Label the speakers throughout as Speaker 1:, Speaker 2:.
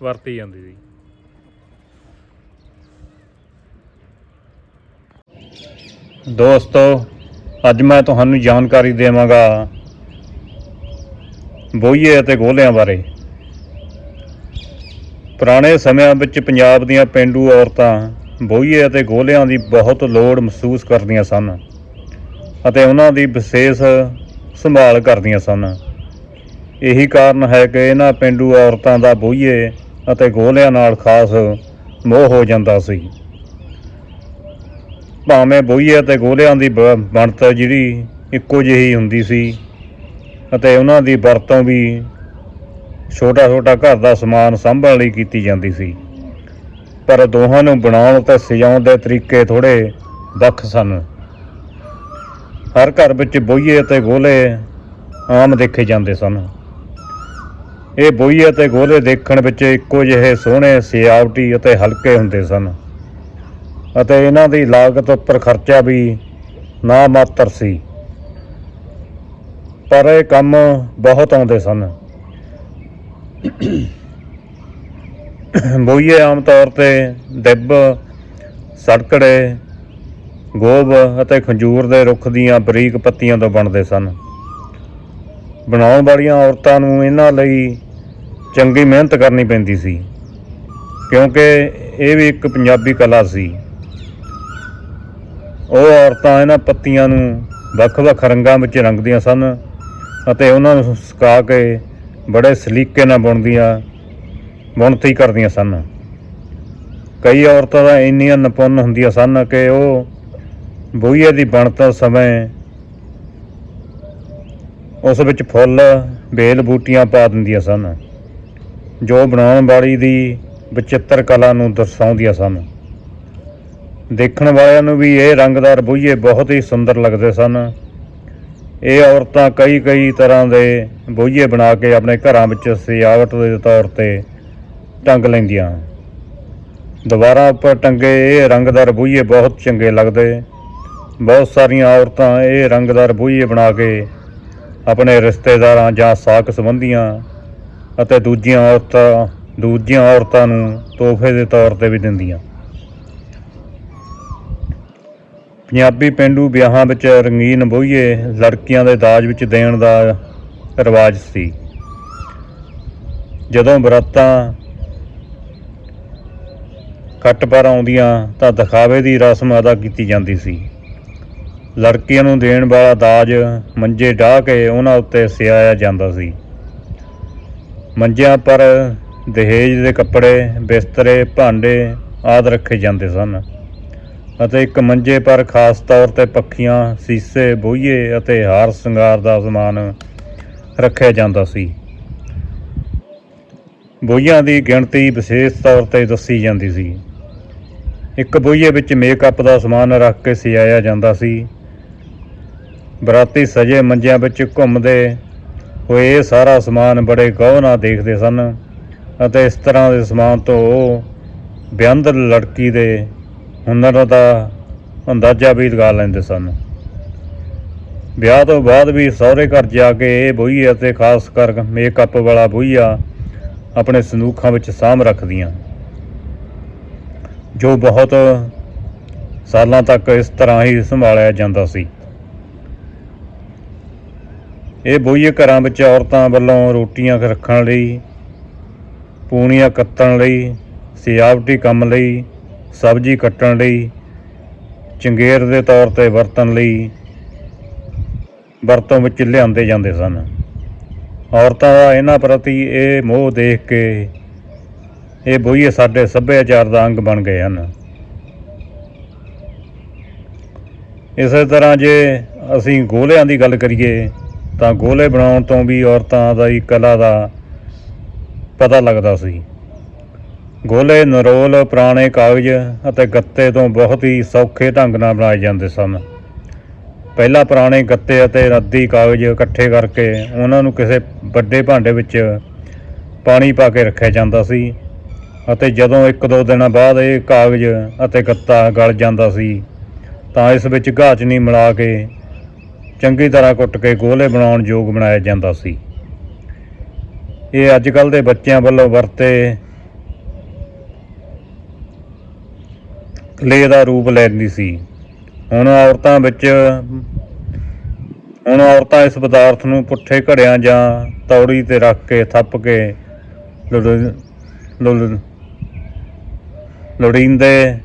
Speaker 1: ਵਰਤੀ ਜਾਂਦੀ ਸੀ। ਦੋਸਤੋ, ਅੱਜ ਮੈਂ ਤੁਹਾਨੂੰ ਜਾਣਕਾਰੀ ਦੇਵਾਂਗਾ ਬੋਈਏ ਅਤੇ ਗੋਲਿਆਂ ਬਾਰੇ। ਪੁਰਾਣੇ ਸਮਿਆਂ ਵਿੱਚ ਪੰਜਾਬ ਦੀਆਂ ਪਿੰਡੂ ਔਰਤਾਂ ਬੋਈਏ ਅਤੇ ਗੋਲਿਆਂ ਦੀ ਬਹੁਤ ਲੋੜ ਮਹਿਸੂਸ ਕਰਦੀਆਂ ਸਨ ਅਤੇ ਉਹਨਾਂ ਦੀ ਵਿਸ਼ੇਸ਼ ਸੰਭਾਲ ਕਰਦੀਆਂ ਸਨ। ਇਹੀ ਕਾਰਨ ਹੈ ਕਿ ਇਹਨਾਂ ਪਿੰਡੂ ਔਰਤਾਂ ਦਾ ਬੋਈਏ ਅਤੇ ਗੋਲਿਆਂ ਨਾਲ ਖਾਸ ਮੋਹ ਹੋ ਜਾਂਦਾ ਸੀ। ਭਾਵੇਂ ਬੋਈਏ ਅਤੇ ਗੋਲਿਆਂ ਦੀ ਬ- ਬਣਤ ਜਿਹੜੀ ਇੱਕੋ ਜਿਹੀ ਹੁੰਦੀ ਸੀ ਅਤੇ ਉਹਨਾਂ ਦੀ ਵਰਤੋਂ ਵੀ ਛੋਟਾ ਛੋਟਾ ਘਰ ਦਾ ਸਮਾਨ ਸੰਭਾਲਣ ਲਈ ਕੀਤੀ ਜਾਂਦੀ ਸੀ। ਪਰ ਦੋਹਾਂ ਨੂੰ ਬਣਾਉਣ ਅਤੇ ਸਜਾਉਣ ਦੇ ਤਰੀਕੇ ਥੋੜੇ ਵੱਖ ਸਨ। ਹਰ ਘਰ ਵਿੱਚ ਬੋਈਏ ਅਤੇ ਗੋਲੇ ਆਮ ਦੇਖੇ ਜਾਂਦੇ ਸਨ। ਇਹ ਬੋਈਏ ਅਤੇ ਗੋਲੇ ਦੇਖਣ ਵਿੱਚ ਇੱਕੋ ਜਿਹੇ ਸੋਹਣੇ, ਸਿਆਵਟੀ ਅਤੇ ਹਲਕੇ ਹੁੰਦੇ ਸਨ। ਅਤੇ ਇਹਨਾਂ ਦੀ ਲਾਗਤ ਉੱਪਰ ਖਰਚਾ ਵੀ ਨਾ ਮਾਤਰ ਸੀ। ਪਰ ਇਹ ਕੰਮ ਬਹੁਤ ਆਉਂਦੇ ਸਨ। ਬੋਈਏ ਆਮ ਤੌਰ ਤੇ ਦਿੱਬ, ਸੜਕੜੇ, ਗੋਬ ਅਤੇ ਖੰਜੂਰ ਦੇ ਰੁੱਖ ਦੀਆਂ ਬਰੀਕ ਪੱਤੀਆਂ ਤੋਂ ਬਣਦੇ ਸਨ। ਬਣਾਉਣ ਵਾਲੀਆਂ ਔਰਤਾਂ ਨੂੰ ਇਹਨਾਂ ਲਈ ਚੰਗੀ ਮਿਹਨਤ ਕਰਨੀ ਪੈਂਦੀ ਸੀ। ਕਿਉਂਕਿ ਇਹ ਵੀ ਇੱਕ ਪੰਜਾਬੀ ਕਲਾ ਸੀ। ਉਹ ਔਰਤਾਂ ਇਹਨਾਂ ਪੱਤੀਆਂ ਨੂੰ ਵੱਖ-ਵੱਖ ਰੰਗਾਂ ਵਿੱਚ ਰੰਗਦੀਆਂ ਸਨ ਅਤੇ ਉਹਨਾਂ ਨੂੰ ਸੁਕਾ ਕੇ ਬੜੇ ਸਲੀਕੇ ਨਾਲ ਬੁਣਦੀਆਂ, ਬੁਣਤੀ ਕਰਦੀਆਂ ਸਨ। ਕਈ ਔਰਤਾਂ ਤਾਂ ਇੰਨੀਆਂ ਨਿਪੁੰਨ ਹੁੰਦੀਆਂ ਸਨ ਕਿ ਉਹ ਬੋਈਏ ਦੀ ਬਣਤ ਸਮੇਂ ਉਸ ਵਿੱਚ ਫੁੱਲ, ਬੇਲ ਬੂਟੀਆਂ ਪਾ ਦਿੰਦੀਆਂ ਸਨ। ਜੋ ਬਣਾਉਣ ਵਾਲੀ ਦੀ ਵਿਚਿੱਤਰ ਕਲਾ ਨੂੰ ਦਰਸਾਉਂਦੀਆਂ ਸਨ। ਦੇਖਣ ਵਾਲਿਆਂ ਨੂੰ ਵੀ ਇਹ ਰੰਗਦਾਰ ਬੋਈਏ ਬਹੁਤ ਹੀ ਸੁੰਦਰ ਲੱਗਦੇ ਸਨ। ਇਹ ਔਰਤਾਂ ਕਈ ਕਈ ਤਰ੍ਹਾਂ ਦੇ ਬੋਈਏ ਬਣਾ ਕੇ ਆਪਣੇ ਘਰਾਂ ਵਿੱਚ ਸਜਾਵਟ ਦੇ ਤੌਰ ਤੇ ਟੰਗ ਲੈਂਦੀਆਂ। ਦੀਵਾਰਾਂ ਉੱਪਰ ਟੰਗੇ ਇਹ ਰੰਗਦਾਰ ਬੋਈਏ ਬਹੁਤ ਚੰਗੇ ਲੱਗਦੇ। ਬਹੁਤ ਸਾਰੀਆਂ ਔਰਤਾਂ ਇਹ ਰੰਗਦਾਰ ਬੋਈਏ ਬਣਾ ਕੇ ਆਪਣੇ ਰਿਸ਼ਤੇਦਾਰਾਂ ਜਾਂ ਸਾਕ ਸੰਬੰਧੀਆਂ ਅਤੇ ਦੂਜੀਆਂ ਔਰਤਾਂ ਦੂਜੀਆਂ ਔਰਤਾਂ ਨੂੰ ਤੋਹਫੇ ਦੇ ਤੌਰ ਤੇ ਵੀ ਦਿੰਦੀਆਂ। ਪੰਜਾਬੀ ਪਿੰਡੂ ਵਿਆਹਾਂ ਵਿੱਚ ਰੰਗੀਨ ਬੋਹੀਏ ਲੜਕੀਆਂ ਦੇ ਦਾਜ ਵਿੱਚ ਦੇਣ ਦਾ ਰਿਵਾਜ ਸੀ। ਜਦੋਂ ਬਰਾਤਾਂ ਕੱਟ ਪਰ ਆਉਂਦੀਆਂ ਤਾਂ ਦਿਖਾਵੇ ਦੀ ਰਸਮ ਅਦਾ ਕੀਤੀ ਜਾਂਦੀ ਸੀ। ਲੜਕੀਆਂ ਨੂੰ ਦੇਣ ਵਾਲਾ ਦਾਜ ਮੰਜੇ ਢਾਹ ਕੇ ਉਹਨਾਂ ਉੱਤੇ ਸਿਆਇਆ ਜਾਂਦਾ ਸੀ। ਮੰਜਿਆਂ ਪਰ ਦਹੇਜ ਦੇ ਕੱਪੜੇ, ਬਿਸਤਰੇ, ਭਾਂਡੇ ਆਦਿ ਰੱਖੇ ਜਾਂਦੇ ਸਨ ਅਤੇ ਇੱਕ ਮੰਜੇ ਪਰ ਖਾਸ ਤੌਰ ਤੇ ਪੱਖੀਆਂ, ਸੀਸੇ ਬੋਈਏ ਅਤੇ ਹਾਰ ਸ਼ਿੰਗਾਰ ਦਾ ਸਮਾਨ ਰੱਖਿਆ ਜਾਂਦਾ ਸੀ। ਬੋਈਆਂ ਦੀ ਗਿਣਤੀ ਵਿਸ਼ੇਸ਼ ਤੌਰ ਤੇ ਦੱਸੀ ਜਾਂਦੀ ਸੀ। ਇੱਕ ਬੋਈਏ ਵਿੱਚ ਮੇਕਅਪ ਦਾ ਸਮਾਨ ਰੱਖ ਕੇ ਸਜਾਇਆ ਜਾਂਦਾ ਸੀ। ਬਰਾਤੀ ਸਜੇ ਮੰਜਿਆਂ ਵਿੱਚ ਘੁੰਮਦੇ ਹੋਏ ਇਹ ਸਾਰਾ ਸਮਾਨ ਬੜੇ ਗੌਰ ਨਾਲ ਦੇਖਦੇ ਸਨ ਅਤੇ ਇਸ ਤਰ੍ਹਾਂ ਦੇ ਸਮਾਨ ਤੋਂ ਉਹ ਬਿਆੰਦਰ ਲੜਕੀ ਦੇ ਹੁਨਰ ਦਾ ਅੰਦਾਜ਼ਾ ਵੀ ਲਗਾ ਲੈਂਦੇ ਸਨ। ਵਿਆਹ ਤੋਂ ਬਾਅਦ ਵੀ ਸਹੁਰੇ ਘਰ ਜਾ ਕੇ ਇਹ ਬੋਈਏ ਅਤੇ ਖਾਸ ਕਰ ਮੇਕਅਪ ਵਾਲਾ ਬੋਈਆ ਆਪਣੇ ਸੰਦੂਖਾਂ ਵਿੱਚ ਸਾਂਭ ਰੱਖਦੀਆਂ। ਜੋ ਬਹੁਤ ਸਾਲਾਂ ਤੱਕ ਇਸ ਤਰ੍ਹਾਂ ਹੀ ਸੰਭਾਲਿਆ ਜਾਂਦਾ ਸੀ। ਇਹ ਬੋਈਏ ਘਰਾਂ ਵਿੱਚ ਔਰਤਾਂ ਵੱਲੋਂ ਰੋਟੀਆਂ ਰੱਖਣ ਲਈ, ਪੂਣੀਆਂ ਕੱਤਣ ਲਈ, ਸਜਾਵਟੀ ਕੰਮ ਲਈ, ਸਬਜ਼ੀ ਕੱਟਣ ਲਈ, ਚੰਗੇਰ ਦੇ ਤੌਰ ਤੇ ਵਰਤਣ ਲਈ ਵਰਤੋਂ ਵਿੱਚ ਲਿਆਂਦੇ ਜਾਂਦੇ ਸਨ। ਔਰਤਾਂ ਦਾ ਇਹਨਾਂ ਪ੍ਰਤੀ ਇਹ ਮੋਹ ਦੇਖ ਕੇ ਇਹ ਬੋਈਏ ਸਾਡੇ ਸੱਭਿਆਚਾਰ ਦਾ ਅੰਗ ਬਣ ਗਏ ਹਨ। ਇਸੇ ਤਰ੍ਹਾਂ ਜੇ ਅਸੀਂ ਗੋਲਿਆਂ ਦੀ ਗੱਲ ਕਰੀਏ ਤਾਂ ਗੋਲੇ ਬਣਾਉਣ ਤੋਂ ਵੀ ਔਰਤਾਂ ਦਾ ਹੀ ਕਲਾ ਦਾ ਪਤਾ ਲੱਗਦਾ ਸੀ। ਗੋਲੇ, ਨਰੋਲ, ਪੁਰਾਣੇ ਕਾਗਜ਼ ਅਤੇ ਗੱਤੇ ਤੋਂ ਬਹੁਤ ਹੀ ਸੌਖੇ ਢੰਗ ਨਾਲ ਬਣਾਏ ਜਾਂਦੇ ਸਨ। ਪਹਿਲਾਂ ਪੁਰਾਣੇ ਗੱਤੇ ਅਤੇ ਰੱਦੀ ਕਾਗਜ਼ ਇਕੱਠੇ ਕਰਕੇ ਉਹਨਾਂ ਨੂੰ ਕਿਸੇ ਵੱਡੇ ਭਾਂਡੇ ਵਿੱਚ ਪਾਣੀ ਪਾ ਕੇ ਰੱਖਿਆ ਜਾਂਦਾ ਸੀ ਅਤੇ ਜਦੋਂ ਇੱਕ ਦੋ ਦਿਨਾਂ ਬਾਅਦ ਇਹ ਕਾਗਜ਼ ਅਤੇ ਗੱਤਾ ਗਲ ਜਾਂਦਾ ਸੀ ਤਾਂ ਇਸ ਵਿੱਚ ਘਾਚਨੀ ਮਿਲਾ ਕੇ ਚੰਗੀ ਤਰ੍ਹਾਂ ਕੁੱਟ ਕੇ ਗੋਲੇ ਬਣਾਉਣ ਯੋਗ ਬਣਾਇਆ ਜਾਂਦਾ ਸੀ। ਇਹ ਅੱਜ ਕੱਲ ਦੇ ਬੱਚਿਆਂ ਵੱਲੋਂ ਵਰਤੇ ਕਲੇ ਦਾ ਰੂਪ ਲੈਂਦੀ ਸੀ। ਹੁਣ ਔਰਤਾਂ ਵਿੱਚ, ਹੁਣ ਔਰਤਾਂ ਇਸ ਪਦਾਰਥ ਨੂੰ ਪੁੱਠੇ ਘੜਿਆਂ ਜਾਂ ਤੌੜੀ ਤੇ ਰੱਖ ਕੇ, ਥੱਪ ਕੇ ਲੋੜ- ਲੋੜੀਂਦੇ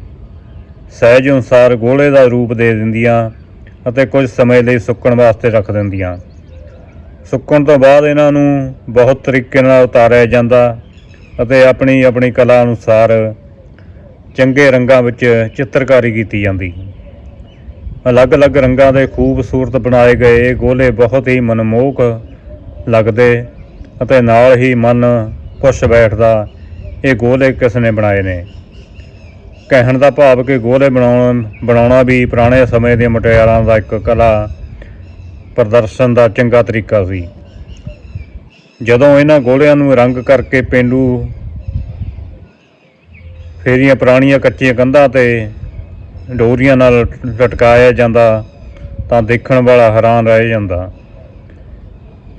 Speaker 1: ਸਹਿਜ ਅਨੁਸਾਰ ਗੋਲੇ ਦਾ ਰੂਪ ਦੇ ਦਿੰਦੀਆਂ ਅਤੇ ਕੁਝ ਸਮੇਂ ਲਈ ਸੁੱਕਣ ਵਾਸਤੇ ਰੱਖ ਦਿੰਦੀਆਂ। ਸੁੱਕਣ ਤੋਂ ਬਾਅਦ ਇਹਨਾਂ ਨੂੰ ਬਹੁਤ ਤਰੀਕੇ ਨਾਲ ਉਤਾਰਿਆ ਜਾਂਦਾ ਅਤੇ ਆਪਣੀ ਆਪਣੀ ਕਲਾ ਅਨੁਸਾਰ ਚੰਗੇ ਰੰਗਾਂ ਵਿੱਚ ਚਿੱਤਰਕਾਰੀ ਕੀਤੀ ਜਾਂਦੀ। ਅਲੱਗ-ਅਲੱਗ ਰੰਗਾਂ ਦੇ ਖੂਬਸੂਰਤ ਬਣਾਏ ਗਏ ਇਹ ਗੋਲੇ ਬਹੁਤ ਹੀ ਮਨਮੋਹਕ ਲੱਗਦੇ ਅਤੇ ਨਾਲ ਹੀ ਮਨ ਖੁਸ਼ ਬੈਠਦਾ ਇਹ ਗੋਲੇ ਕਿਸ ਨੇ ਬਣਾਏ ਨੇ। ਕਹਿਣ ਦਾ ਭਾਵ ਕਿ ਗੋਲੇ ਬਣਾਉਣ, ਬਣਾਉਣਾ ਵੀ ਪੁਰਾਣੇ ਸਮੇਂ ਦੇ ਮੁਟਿਆਰਾਂ ਦਾ ਇੱਕ ਕਲਾ ਪ੍ਰਦਰਸ਼ਨ ਦਾ ਚੰਗਾ ਤਰੀਕਾ ਸੀ। ਜਦੋਂ ਇਹਨਾਂ ਗੋਲਿਆਂ ਨੂੰ ਰੰਗ ਕਰਕੇ ਪੇਂਡੂ ਫੇਰੀਆਂ ਪੁਰਾਣੀਆਂ ਕੱਚੀਆਂ ਕੰਧਾਂ ਤੇ ਡੋਰੀਆਂ ਨਾਲ ਲਟਕਾਇਆ ਜਾਂਦਾ ਤਾਂ ਦੇਖਣ ਵਾਲਾ ਹੈਰਾਨ ਰਹਿ ਜਾਂਦਾ।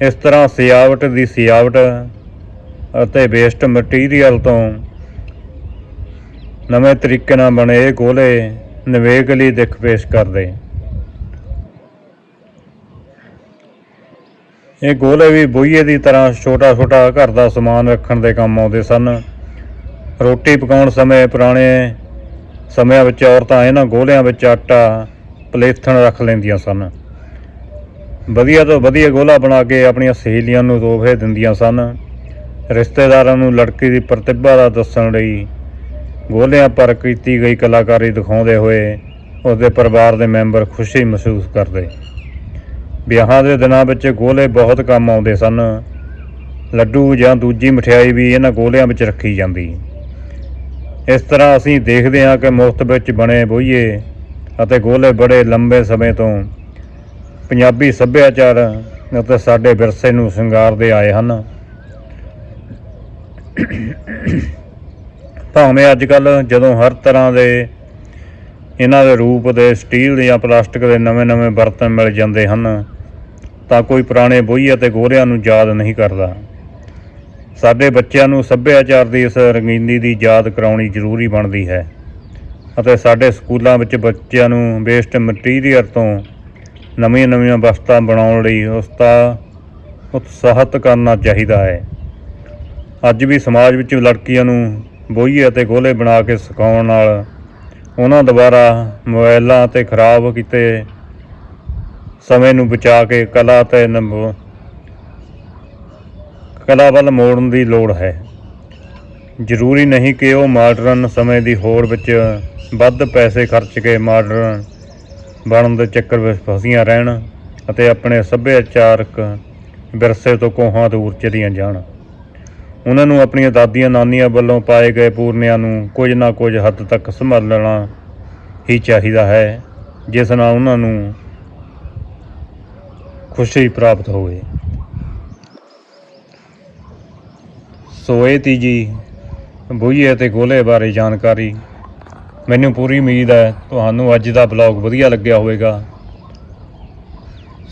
Speaker 1: ਇਸ ਤਰ੍ਹਾਂ ਸਿਆਵਟ ਦੀ ਸਿਆਵਟ ਅਤੇ ਵੇਸਟ ਮਟੀਰੀਅਲ ਤੋਂ ਨਵੇਂ ਤਰੀਕੇ ਨਾਲ ਬਣੇ ਇਹ ਗੋਲੇ ਨਿਵੇਕ ਲਈ ਦਿੱਖ ਪੇਸ਼ ਕਰਦੇ। ਇਹ ਗੋਲੇ ਵੀ ਬੋਈਏ ਦੀ ਤਰ੍ਹਾਂ ਛੋਟਾ ਛੋਟਾ ਘਰ ਦਾ ਸਮਾਨ ਰੱਖਣ ਦੇ ਕੰਮ ਆਉਂਦੇ ਸਨ। ਰੋਟੀ ਪਕਾਉਣ ਸਮੇਂ ਪੁਰਾਣੇ ਸਮਿਆਂ ਵਿੱਚ ਔਰਤਾਂ ਇਹਨਾਂ ਗੋਲਿਆਂ ਵਿੱਚ ਆਟਾ ਪਲੇਥਣ ਰੱਖ ਲੈਂਦੀਆਂ ਸਨ। ਵਧੀਆ ਤੋਂ ਵਧੀਆ ਗੋਲਾ ਬਣਾ ਕੇ ਆਪਣੀਆਂ ਸਹੇਲੀਆਂ ਨੂੰ ਤੋਹਫੇ ਦਿੰਦੀਆਂ ਸਨ। ਰਿਸ਼ਤੇਦਾਰਾਂ ਨੂੰ ਲੜਕੀ ਦੀ ਪ੍ਰਤਿਭਾ ਦਾ ਦੱਸਣ ਲਈ ਗੋਲਿਆਂ ਪਰ ਕੀਤੀ ਗਈ ਕਲਾਕਾਰੀ ਦਿਖਾਉਂਦੇ ਹੋਏ ਉਸਦੇ ਪਰਿਵਾਰ ਦੇ ਮੈਂਬਰ ਖੁਸ਼ੀ ਮਹਿਸੂਸ ਕਰਦੇ। ਵਿਆਹਾਂ ਦੇ ਦਿਨਾਂ ਵਿੱਚ ਗੋਲੇ ਬਹੁਤ ਕੰਮ ਆਉਂਦੇ ਸਨ। ਲੱਡੂ ਜਾਂ ਦੂਜੀ ਮਠਿਆਈ ਵੀ ਇਹਨਾਂ ਗੋਲਿਆਂ ਵਿੱਚ ਰੱਖੀ ਜਾਂਦੀ। ਇਸ ਤਰ੍ਹਾਂ ਅਸੀਂ ਦੇਖਦੇ ਹਾਂ ਕਿ ਮੁਫਤ ਵਿੱਚ ਬਣੇ ਬੋਈਏ ਅਤੇ ਗੋਲੇ ਬੜੇ ਲੰਬੇ ਸਮੇਂ ਤੋਂ ਪੰਜਾਬੀ ਸੱਭਿਆਚਾਰ ਅਤੇ ਸਾਡੇ ਵਿਰਸੇ ਨੂੰ ਸ਼ਿੰਗਾਰਦੇ ਆਏ ਹਨ। ਭਾਵੇਂ ਅੱਜ ਕੱਲ ਜਦੋਂ ਹਰ ਤਰ੍ਹਾਂ ਦੇ ਇਹਨਾਂ ਦੇ ਰੂਪ ਦੇ ਸਟੀਲ ਜਾਂ ਪਲਾਸਟਿਕ ਦੇ ਨਵੇਂ-ਨਵੇਂ ਬਰਤਨ ਮਿਲ ਜਾਂਦੇ ਹਨ, ਤਾਂ ਕੋਈ ਪੁਰਾਣੇ ਬੋਈਏ ਅਤੇ ਗੋਰਿਆਂ ਨੂੰ ਯਾਦ ਨਹੀਂ ਕਰਦਾ। ਸਾਡੇ ਬੱਚਿਆਂ ਨੂੰ ਸੱਭਿਆਚਾਰ ਦੀ ਇਸ ਰੰਗੀਨੀ ਦੀ ਯਾਦ ਕਰਾਉਣੀ ਜ਼ਰੂਰੀ ਬਣਦੀ ਹੈ ਅਤੇ ਸਾਡੇ ਸਕੂਲਾਂ ਵਿੱਚ ਬੱਚਿਆਂ ਨੂੰ ਵੇਸਟ ਮਟੀਰੀਅਲ ਤੋਂ ਨਵੀਆਂ-ਨਵੀਆਂ ਵਸਤਾਂ ਬਣਾਉਣ ਲਈ ਉਸਤਾ ਉਤਸ਼ਾਹਿਤ ਕਰਨਾ ਚਾਹੀਦਾ ਹੈ। ਅੱਜ ਵੀ ਸਮਾਜ ਵਿੱਚ ਲੜਕੀਆਂ ਨੂੰ ਬੋਈਏ ਅਤੇ ਗੋਲੇ ਬਣਾ ਕੇ ਸੁਕਾਉਣ ਨਾਲ ਉਹਨਾਂ ਦੁਆਰਾ ਮੋਬਾਈਲਾਂ ਤੇ ਖਰਾਬ ਕੀਤੇ ਸਮੇਂ ਨੂੰ ਬਚਾ ਕੇ ਕਲਾ ਤੇ ਨੰਬ- ਕਲਾ ਵੱਲ ਮੋੜਨ ਦੀ ਲੋੜ ਹੈ। ਜ਼ਰੂਰੀ ਨਹੀਂ ਕਿ ਉਹ ਮਾਡਰਨ ਸਮੇਂ ਦੀ ਹੋੜ ਵਿੱਚ ਵੱਧ ਪੈਸੇ ਖਰਚ ਕੇ ਮਾਡਰਨ ਬਣਨ ਦੇ ਚੱਕਰ ਵਿੱਚ ਫਸੀਆਂ ਰਹਿਣ ਅਤੇ ਆਪਣੇ ਸੱਭਿਆਚਾਰਕ ਵਿਰਸੇ ਤੋਂ ਕੋਹਾਂ ਦੂਰ ਚਲੀਆਂ ਜਾਣ। ਉਹਨਾਂ ਨੂੰ ਆਪਣੀਆਂ ਦਾਦੀਆਂ ਨਾਨੀਆਂ ਵੱਲੋਂ ਪਾਏ ਗਏ ਪੂਰਨਿਆਂ ਨੂੰ ਕੁਝ ਨਾ ਕੁਝ ਹੱਦ ਤੱਕ ਸੰਭਾਲਣਾ ਹੀ ਚਾਹੀਦਾ ਹੈ, ਜਿਸ ਨਾਲ ਉਹਨਾਂ ਨੂੰ ਖੁਸ਼ੀ ਪ੍ਰਾਪਤ ਹੋਵੇ। ਸੋ ਇਹ ਤੀ ਜੀ ਅਤੇ ਗੋਲੇ ਬਾਰੇ ਜਾਣਕਾਰੀ। ਮੈਨੂੰ ਪੂਰੀ ਉਮੀਦ ਹੈ ਤੁਹਾਨੂੰ ਅੱਜ ਦਾ ਬਲੌਗ ਵਧੀਆ ਲੱਗਿਆ ਹੋਵੇਗਾ।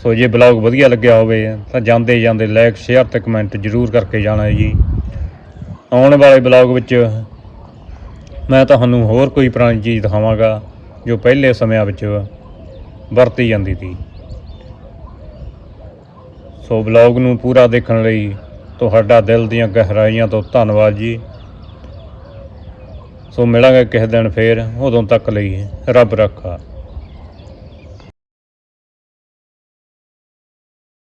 Speaker 1: ਸੋ ਜੇ ਬਲੌਗ ਵਧੀਆ ਲੱਗਿਆ ਹੋਵੇ ਤਾਂ ਜਾਂਦੇ ਜਾਂਦੇ ਲਾਈਕ, ਸ਼ੇਅਰ ਤੇ ਕਮੈਂਟ ਜ਼ਰੂਰ ਕਰਕੇ ਜਾਣਾ ਜੀ। ਆਉਣ ਵਾਲੇ ਬਲੌਗ ਵਿੱਚ ਮੈਂ ਤੁਹਾਨੂੰ ਹੋਰ ਕੋਈ ਪੁਰਾਣੀ ਚੀਜ਼ ਦਿਖਾਵਾਂਗਾ ਜੋ ਪਹਿਲੇ ਸਮਿਆਂ ਵਿੱਚ ਵਰਤੀ ਜਾਂਦੀ ਸੀ। ਸੋ ਬਲੌਗ ਨੂੰ ਪੂਰਾ ਦੇਖਣ ਲਈ ਤੁਹਾਡਾ ਦਿਲ ਦੀਆਂ ਗਹਿਰਾਈਆਂ ਤੋਂ ਧੰਨਵਾਦ ਜੀ। ਸੋ ਮਿਲਾਂਗੇ ਕਿਸੇ ਦਿਨ ਫੇਰ, ਉਦੋਂ ਤੱਕ ਲਈ ਰੱਬ ਰੱਖਾ।